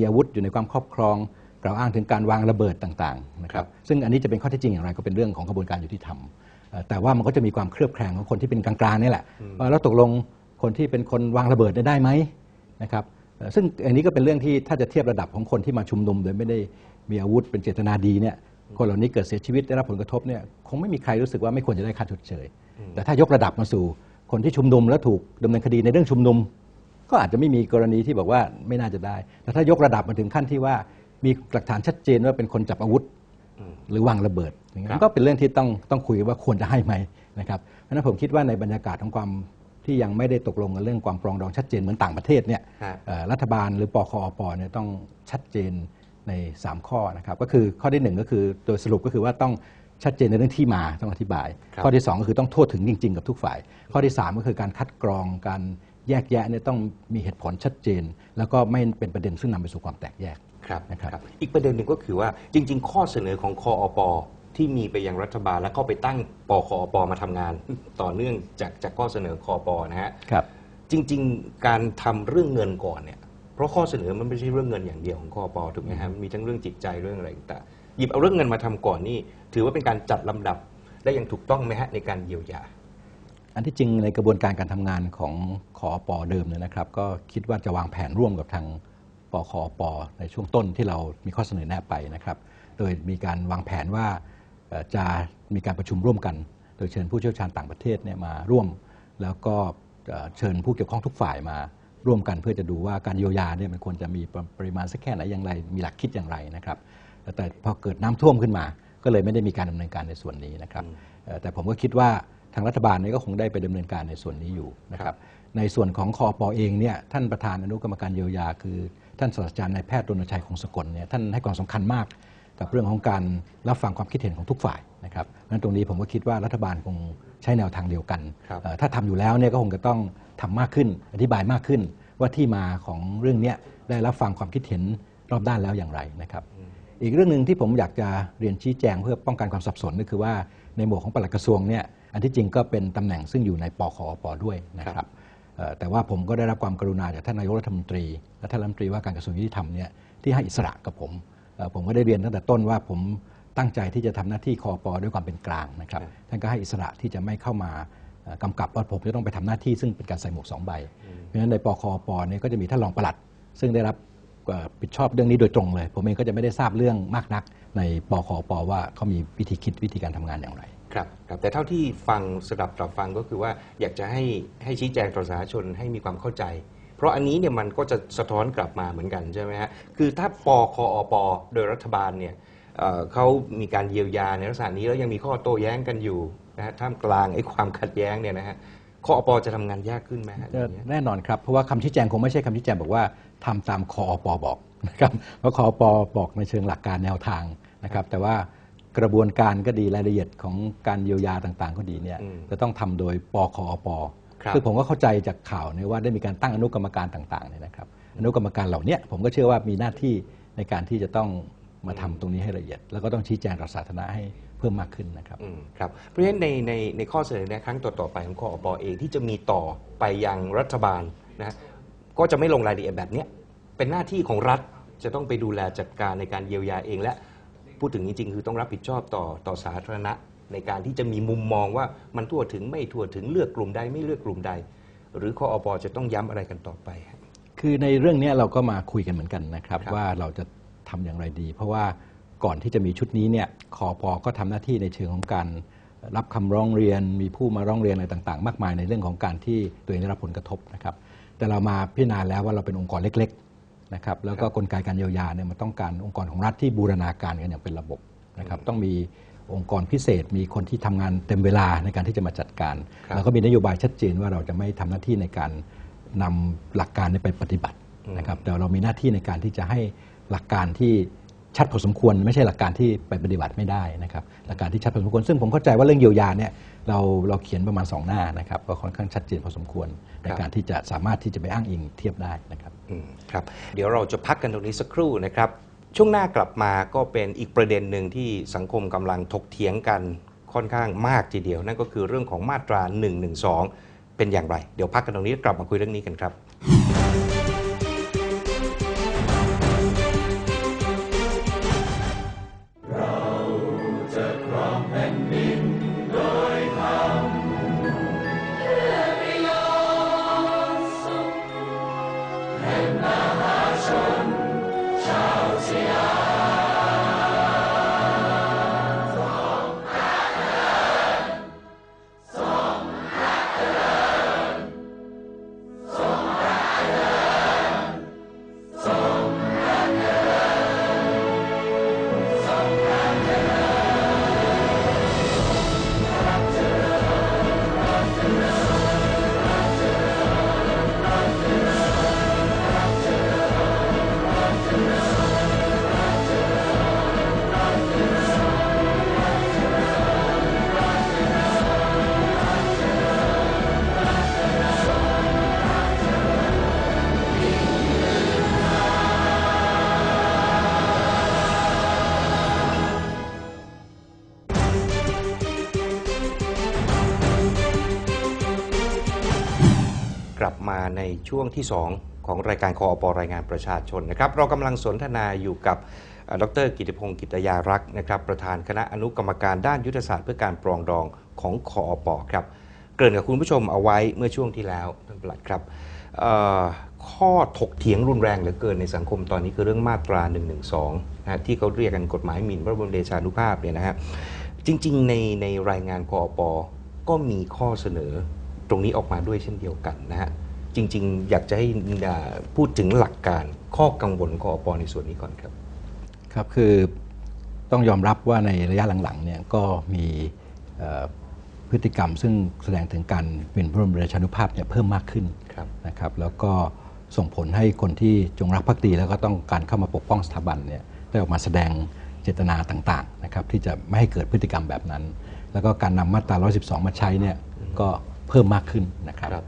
มีอาวุธอยู่ในความครอบครอง กล่าวอ้างถึงการวางระเบิดต่างๆนะครับซึ่งอันนี้จะเป็นข้อเท็จจริงอย่างไรก็เป็นเรื่องของกระบวนการยุติธรรมเอ่อแต่ว่ามันก็จะมีความเคลือบแคลงของคนที่เป็นกลางๆนี่แหละว่าแล้วตกลงคนที่เป็นคนวางระเบิดเนี่ยได้ไหมนะครับเอ่อซึ่งอันนี้ก็เป็นเรื่องที่ถ้าจะเทียบระดับของคนที่มาชุมนุมโดยไม่ได้มีอาวุธเป็นเจตนาดีเนี่ยคนเหล่านี้เกิดเสียชีวิตได้รับผลกระทบเนี่ยคงไม่มีใครรู้สึกว่าไม่ควรจะได้ค่าชดเชยแต่ถ้ายกระดับมาสู่คนที่ชุมนุมแล้วถูกดำเนินคดีในเรื่องชุมนุม ก็อาจจะไม่มีกรณีที่บอกว่าไม่น่าจะได้ แต่ถ้ายกระดับมาถึงขั้นที่ว่า มีหลักฐานชัดเจนว่าเป็นคนจับอาวุธ หรือวางระเบิดอย่างนั้นก็เป็นเรื่องที่ต้องต้องคุยว่าควรจะให้ไหมนะครับเพราะฉะนั้นผมคิดว่าในบรรยากาศของความที่ยังไม่ได้ตกลงกันเรื่องความปรองดองชัดเจนเหมือนต่างประเทศเนี่ยฮะเอ่อรัฐบาลหรือปคอปเนี่ยต้องชัดเจนใน 3 ข้อนะครับก็คือข้อที่หนึ่งก็คือโดยสรุปก็คือว่าต้องชัดเจนในเรื่องที่มาต้องอธิบายครับข้อที่ 2 ก็คือต้องโทษถึงจริง ๆ กับทุกฝ่าย ข้อที่ 3 ก็คือการคัดกรองการ แยกแยะเนี่ยต้องมีเหตุผลชัดเจน แล้วก็ไม่เป็นประเด็นซึ่งนำไปสู่ความแตกแยกครับนะครับครับ อีกประเด็นหนึ่งก็คือว่าจริง ๆ ข้อเสนอของคออปที่มีไปยังรัฐบาลแล้วก็ไปตั้งปคอปมาทำงาน ต่อเนื่องจากจากข้อเสนอคอปนะฮะครับ จริง ๆ การทำเรื่องเงินก่อนเนี่ยเพราะข้อเสนอมันไม่ใช่เรื่องเงินอย่างเดียวของคอปถูกไหมฮะมีทั้งเรื่องจิตใจเรื่องอะไรต่างๆหยิบเอาเรื่องเงินมาทำก่อนนี่ ถือว่าเป็นการจัดลำดับได้อย่างถูกต้องไหมฮะในการเยียวยาอั นที่จริงในกระบวนการการทำงานของขอปอเดิมเนี่ยนะครับ ก็คิดว่าจะวางแผนร่วมกับทางปคอปในช่วงต้นที่เรามีข้อเสนอแนะไปนะครับ โดยมีการวางแผนว่าเอ่อจะมีการประชุมร่วมกัน โดยเชิญผู้เชี่ยวชาญต่างประเทศเนี่ยมาร่วม แล้วก็เอ่อเชิญผู้เกี่ยวข้องทุกฝ่ายมาร่วมกันเพื่อจะดูว่าการเยียวยาเนี่ยมันควรจะมีปริมาณสักแค่ไหนอย่างไร มีหลักคิดอย่างไรนะครับ แต่พอเกิดน้ำท่วมขึ้นมา ก็เลยไม่ได้มีการดำเนินการในส่วนนี้นะครับเอ่อแต่ผมก็คิดว่า ทางรัฐบาลเนี่ยก็คงได้ไปดำเนินการในส่วนนี้อยู่นะครับ ในส่วนของคอปอเองเนี่ยท่านประธานอนุกรรมการเยียวยา คือท่านศาสตราจารย์นายแพทย์รณชัยคงสกลเนี่ยท่านให้ความสำคัญมากกับเรื่องของการรับฟังความคิดเห็นของทุกฝ่ายนะครับนั้นตรงนี้ผมก็คิดว่ารัฐบาลคงใช้แนวทางเดียวกันครับเอ่อถ้าทำอยู่แล้วเนี่ยก็คงจะต้องทำมากขึ้น อธิบายมากขึ้น ว่าที่มาของเรื่องเนี้ยได้รับฟังความคิดเห็นรอบด้านแล้วอย่างไรนะครับ อีกเรื่องหนึ่งที่ผมอยากจะเรียนชี้แจงเพื่อป้องกันความสับสนก็คือว่าในหมวดของปลัดกระทรวงเนี่ย อันที่จริงก็เป็นตำแหน่งซึ่งอยู่ในปคอปด้วยนะครับเอ่อแต่ว่าผมก็ได้รับความกรุณาจากท่านนายกรัฐมนตรี และท่านรัฐมนตรีว่าการกระทรวงยุติธรรมเนี่ยที่ให้อิสระกับผมเอ่อผมก็ได้เรียนตั้งแต่ต้นว่าผมตั้งใจที่จะทำหน้าที่คอปด้วยความเป็นกลางนะครับครับท่านก็ให้อิสระที่จะไม่เข้ามาเอ่อกำกับว่าผมจะต้องไปทำหน้าที่ซึ่งเป็นการใส่หมวกสองใบ เพราะฉะนั้นในปคอปเนี่ยก็จะมีท่านรองปลัด ซึ่งได้รับเอ่อผิดชอบเรื่องนี้โดยตรงเลย ผมเองก็จะไม่ได้ทราบเรื่องมากนัก ในปคอปว่าเขามีวิธีคิดวิธีการทำงานอย่างไร ครับครับแต่เท่าที่ฟังสดับตรับฟังก็คือว่าอยากจะให้ให้ชี้แจงต่อสาธารณชนให้มีความเข้าใจ เพราะอันนี้เนี่ยมันก็จะสะท้อนกลับมาเหมือนกันใช่ไหมฮะคือถ้าปคอปโดยรัฐบาลเนี่ยเอ่อเขามีการเยียวยาในลักษณะนี้แล้วยังมีข้อโต้แย้งกันอยู่นะฮะท่ามกลางไอ้ความขัดแย้งเนี่ยนะฮะคอปจะทำงานยากขึ้นไหมฮะอย่างเงี้ย แน่นอนครับ เพราะว่าคำชี้แจงคงไม่ใช่คำชี้แจงบอกว่าทำตามคอปบอกนะครับเพราะคอปบอกในเชิงหลักการแนวทางนะครับ แต่ว่า กระบวนการก็ดีรายละเอียดของการเยียวยาต่างๆ ก็ดีเนี่ยอืมจะต้องทำโดยปคอปครับซึ่งผมก็เข้าใจจากข่าวเนี่ยว่าได้มีการตั้งอนุกรรมการต่างๆเนี่ยนะครับอนุกรรมการเหล่าเนี้ยผมก็เชื่อว่ามีหน้าที่ในการที่จะต้องมาทำตรงนี้ให้ละเอียด แล้วก็ต้องชี้แจงต่อสาธารณะให้เพิ่มมากขึ้นนะครับอืมครับเพราะฉะนั้นในในในข้อเสนอแนะครั้งต่อๆไปของคอปเองที่จะมีต่อไปยังรัฐบาลนะฮะก็จะไม่ลงรายละเอียดแบบเนี้ยเป็นหน้าที่ของรัฐจะต้องไปดูแลจัดการในการเยียวยาเองและ พูดถึงจริง ๆ คือต้องรับผิดชอบต่อต่อสาธารณะ ในการที่จะมีมุมมองว่ามันทั่วถึงไม่ทั่วถึงเลือกกลุ่มใดไม่เลือกกลุ่มใด หรือคอปจะต้องย้ำอะไรกันต่อไปฮะคือในเรื่องเนี้ยเราก็มาคุยกันเหมือนกันนะครับครับว่าเราจะทำอย่างไรดี เพราะว่าก่อนที่จะมีชุดนี้เนี่ยคอปก็ทำหน้าที่ในเชิงของการรับคำร้องเรียน มีผู้มาร้องเรียนอะไรต่างๆ มากมายในเรื่องของการที่ตัวเองได้รับผลกระทบนะครับแต่เรามาพิจารณาแล้วว่าเราเป็นองค์กรเล็ก ๆ นะครับแล้วก็กลไกการเยียวยาเนี่ยมันต้องการองค์กรของรัฐที่บูรณาการกันอย่างเป็นระบบนะครับต้องมีองค์กรพิเศษ มีคนที่ทำงานเต็มเวลาในการที่จะมาจัดการครับแล้วก็มีนโยบายชัดเจนว่าเราจะไม่ทำหน้าที่ในการนำหลักการนี้ไปปฏิบัตินะครับแต่เรามีหน้าที่ในการที่จะให้หลักการที่ ชัดพอสมควรไม่ใช่หลักการที่ไปปฏิบัติไม่ได้นะครับหลักการที่ชัดพอสมควร ซึ่งผมเข้าใจว่าเรื่องเยียวยาเนี่ยเราเราเขียนประมาณ 2 หน้านะครับก็ค่อนข้างชัดเจนพอสมควรในการที่จะสามารถที่จะไปอ้างอิงเทียบได้นะครับครับ เดี๋ยวเราจะพักกันตรงนี้สักครู่นะครับ ช่วงหน้ากลับมาก็เป็นอีกประเด็นหนึ่งที่สังคมกำลังถกเถียงกันค่อนข้างมากทีเดียว นั่นก็คือเรื่องของมาตรา112เป็นอย่างไร เดี๋ยวพักกันตรงนี้กลับมาคุยเรื่องนี้กันครับ ในช่วงที่ 2 ของรายการคออปรายงานประชาชนนะครับเรากำลังสนทนาอยู่กับดรกิติพงศ์กิตยารักษ์นะครับ ประธานคณะอนุกรรมการด้านยุทธศาสตร์เพื่อการปรองดองของคออปครับเกริ่นกับคุณผู้ชมเอาไว้เมื่อช่วงที่แล้วท่านปลัดครับข้อถกเถียงรุนแรงเหลือเกินในสังคมตอนนี้คือเรื่องมาตรา1นึนะที่เขาเรียกกันกฎหมายหมิ่นพระบรมเดชานุภาพเนี่ยนะฮะจริงๆในในรายงานคอปก็มีข้อเสนอตรงนี้ออกมาด้วยเช่นเดียวกันนะฮะ จริง ๆ อยากจะให้อ่าพูดถึงหลักการข้อกังวลคอปในส่วนนี้ก่อนครับ ครับคือต้องยอมรับว่าในระยะหลังๆเนี่ยก็มีเอ่อพฤติกรรมซึ่งแสดงถึงการเป็นพระบรมราชานุภาพเนี่ยเพิ่มมากขึ้นครับนะครับแล้วก็ส่งผลให้คนที่จงรักภักดีแล้วก็ต้องการเข้ามาปกป้องสถาบันเนี่ยได้ออกมาแสดงเจตนาต่างๆนะครับที่จะไม่ให้เกิดพฤติกรรมแบบนั้น แล้วก็การนำมาตรา 112 มาใช้เนี่ยก็เพิ่มมากขึ้นนะครับครับ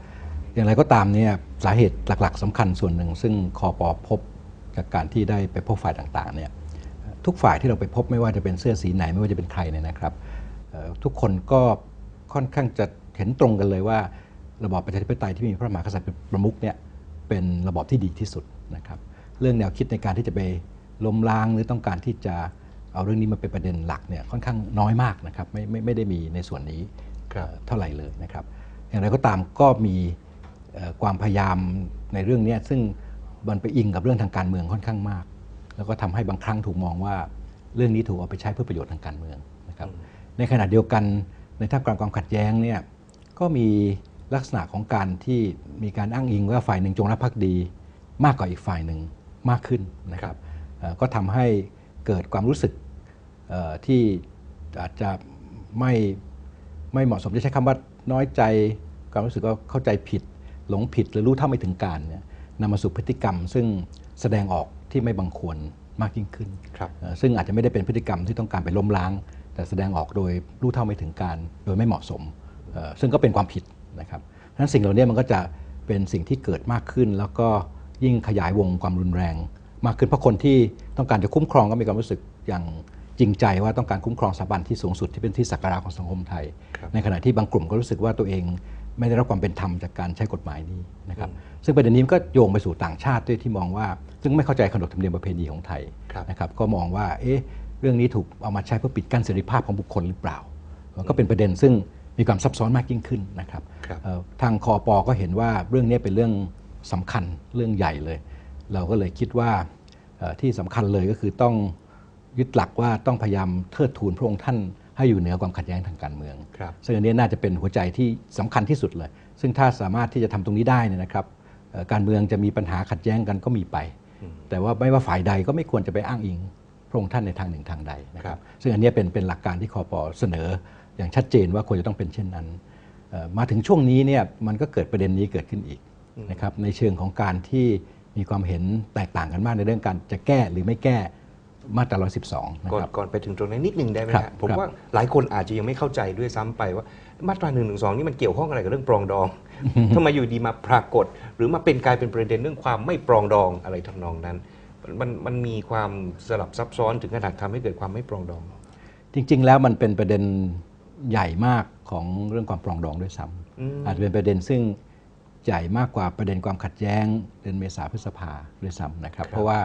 อย่างไรก็ตามเนี่ยสาเหตุหลัก ๆสำคัญส่วนหนึ่ง ซึ่งคอปอพบจากการที่ได้ไปพบฝ่ายต่างๆเนี่ยทุกฝ่ายที่เราไปพบไม่ว่าจะเป็นเสื้อสีไหนไม่ว่าจะเป็นใครเนี่ยนะครับเอ่อทุกคนก็ค่อนข้างจะเห็นตรงกันเลยว่า ระบอบประชาธิปไตยที่มีพระมหากษัตริย์เป็นประมุขเนี่ยเป็นระบอบที่ดีที่สุดนะครับเรื่องแนวคิดในการที่จะไปล้มล้างหรือต้องการที่จะเอาเรื่องนี้มาเป็นประเด็นหลักเนี่ยค่อนข้างน้อยมากนะครับไม่ไม่ไม่ได้มีในส่วนนี้ครับเอ่อเท่าไหร่เลยนะครับ อย่างไรก็ตามก็มีเอ่อ ความพยายามในเรื่องเนี้ยซึ่งมันไปอิงกับเรื่องทางการเมืองค่อนข้างมาก แล้วก็ทำให้บางครั้งถูกมองว่าเรื่องนี้ถูกเอาไปใช้เพื่อประโยชน์ทางการเมืองนะครับในขณะเดียวกันในท่ามกลางความขัดแย้งเนี่ยก็มีลักษณะของการที่มีการอ้างอิงว่าฝ่ายหนึ่งจงรักภักดี มากกว่าอีกฝ่ายหนึ่งมากขึ้นนะครับเอ่อก็ทำให้เกิดความรู้สึกเอ่อที่อาจจะไม่ไม่เหมาะสมจะใช้คำว่าน้อยใจความรู้สึกว่าเข้าใจผิด หลงผิดหรือรู้เท่าไม่ถึงการเนี่ยนำมาสู่พฤติกรรม ซึ่งแสดงออกที่ไม่บังควรมากยิ่งขึ้นครับเอ่อซึ่งอาจจะไม่ได้เป็นพฤติกรรมที่ต้องการไปล้มล้าง แต่แสดงออกโดยรู้เท่าไม่ถึงการ โดยไม่เหมาะสมเอ่อซึ่งก็เป็นความผิดนะครับฉะนั้นสิ่งเหล่านี้มันก็จะเป็นสิ่งที่เกิดมากขึ้น แล้วก็ยิ่งขยายวงความรุนแรง มากขึ้นเพราะคนที่ต้องการจะคุ้มครองก็มีความรู้สึกอย่างจริงใจว่าต้องการคุ้มครองสถาบันที่สูงสุดที่เป็นที่สักการะของสังคมไทยครับในขณะที่บางกลุ่มก็รู้สึกว่าตัวเอง ไม่ได้รับความเป็นธรรมจากการใช้กฎหมายนี้นะครับซึ่งประเด็นนี้มันก็โยงไปสู่ต่างชาติด้วยที่มองว่า ซึ่งไม่เข้าใจขนบธรรมเนียมประเพณีของไทยครับนะครับก็มองว่าเอ๊ะเรื่องนี้ถูกเอามาใช้เพื่อปิดกั้นเสรีภาพของบุคคลหรือเปล่าก็เป็นประเด็นซึ่งมีความซับซ้อนมากยิ่งขึ้นนะครับครับเอ่อทางคอปอก็เห็นว่าเรื่องนี้เป็นเรื่องสำคัญเรื่องใหญ่เลย เราก็เลยคิดว่าเอ่อที่สำคัญเลยก็คือต้องยึดหลักว่าต้องพยายามเทิดทูนพระองค์ท่าน ให้อยู่เหนือความขัดแย้งทางการเมืองครับซึ่งอันนี้น่าจะเป็นหัวใจที่สำคัญที่สุดเลย ซึ่งถ้าสามารถที่จะทำตรงนี้ได้เนี่ยนะครับเอ่อการเมืองจะมีปัญหาขัดแย้งกันก็มีไป แต่ว่าไม่ว่าฝ่ายใดก็ไม่ควรจะไปอ้างอิงพระองค์ท่านในทางหนึ่งทางใดนะคครัรับบซึ่งอันเนี้ยเป็นเป็นหลักการที่คอปอเสนอ อย่างชัดเจนว่าควรจะต้องเป็นเช่นนั้นเอ่อมาถึงช่วงนี้เนี่ยมันก็เกิดประเด็นนี้เกิดขึ้นอีกนะครับในเชิงของการที่มีความเห็นแตกต่างกันมากในเรื่องการจะแก้หรือไม่แก้ มาตรา 112 นะก่อนครับ ก่อนไปถึงตรงนั้นนิดนึงได้ไหมครับฮะผมครับ ว่าหลายคนอาจจะยังไม่เข้าใจด้วยซ้ำไปว่ามาตรา1นึนี่มันเกี่ยวข้องอะไรกับเรื่องปรองดอง ทำไมอยู่ดีมาปรากฏ หรือมาเป็นกลายเป็นประเด็นเรื่องความไม่ปรองดองอะไรทำนองนั้น มันมันมีความสลับซับซ้อนถึงขนาดทำให้เกิดความไม่ปรองดอง จริง ๆ แล้วมันเป็นประเด็นใหญ่มากของเรื่องความปรองดองด้วยซ้อืมำอาจจะเป็นประเด็นซึ่งใหญ่มากกว่าประเด็นความขัดแย้งเดือนเมษาพฤษภาด้วยซ้ำนะครับ เพราะว่า